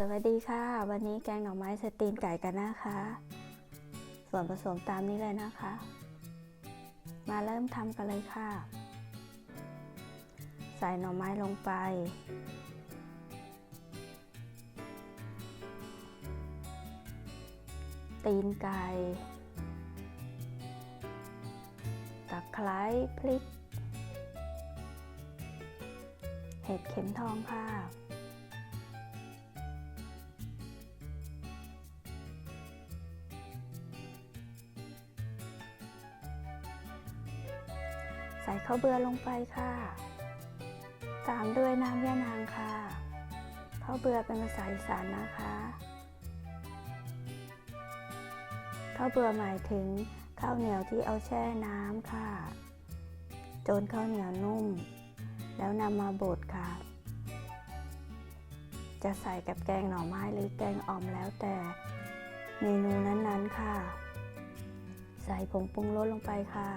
สวัสดีค่ะ วันนี้แกงหน่อไม้สตีนไก่กันนะคะ ส่วนผสมตามนี้เลยนะคะ มาเริ่มทำกันเลยค่ะ ใส่หน่อไม้ลงไป ตีนไก่ตะไคร้พริก เห็ดเข็มทองค่ะ ใส่ข้าวเบือลงไปค่ะ ตามด้วยน้ำยานางค่ะ ข้าวเบือเป็นภาษาอีสานนะคะ ข้าวเบือหมายถึงข้าวเหนียวที่เอาแช่น้ำค่ะ จนข้าวเหนียวนุ่ม แล้วนำมาบดค่ะ จะใส่กับแกงหน่อไม้หรือแกงอ่อมแล้วแต่เมนูนั้นๆค่ะ ใส่ผงปรุงรสลงไปค่ะ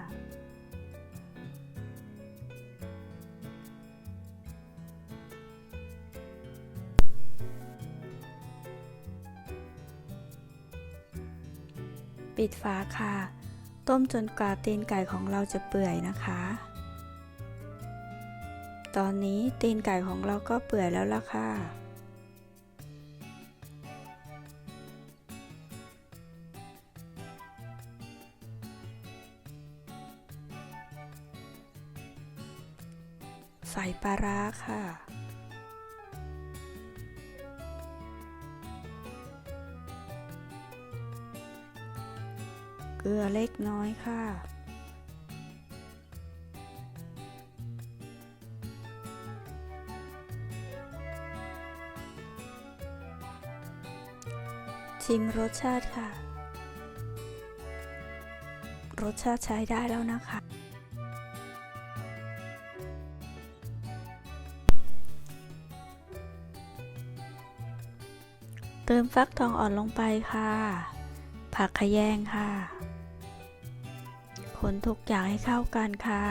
ปิดฝาค่ะ ต้มจนกว่าตีนไก่ของเราจะเปื่อยนะคะ ตอนนี้ตีนไก่ของเราก็เปื่อยแล้วล่ะค่ะ ใส่ปลาร้าค่ะ เกลือเล็กน้อยค่ะ ชิมรสชาติค่ะ รสชาติใช้ได้แล้วนะคะ เติมฟักทองอ่อนลงไปค่ะ ผักขยงค่ะ คนทุกอย่างให้เข้ากันค่ะ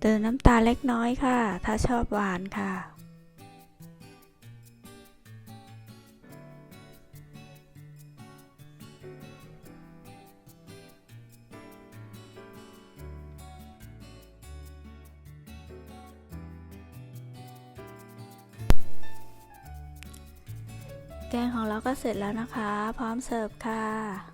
เติมน้ำตาลเล็กน้อยค่ะ ถ้าชอบหวานค่ะ แกงของเราก็เสร็จแล้วนะคะ พร้อมเสิร์ฟค่ะ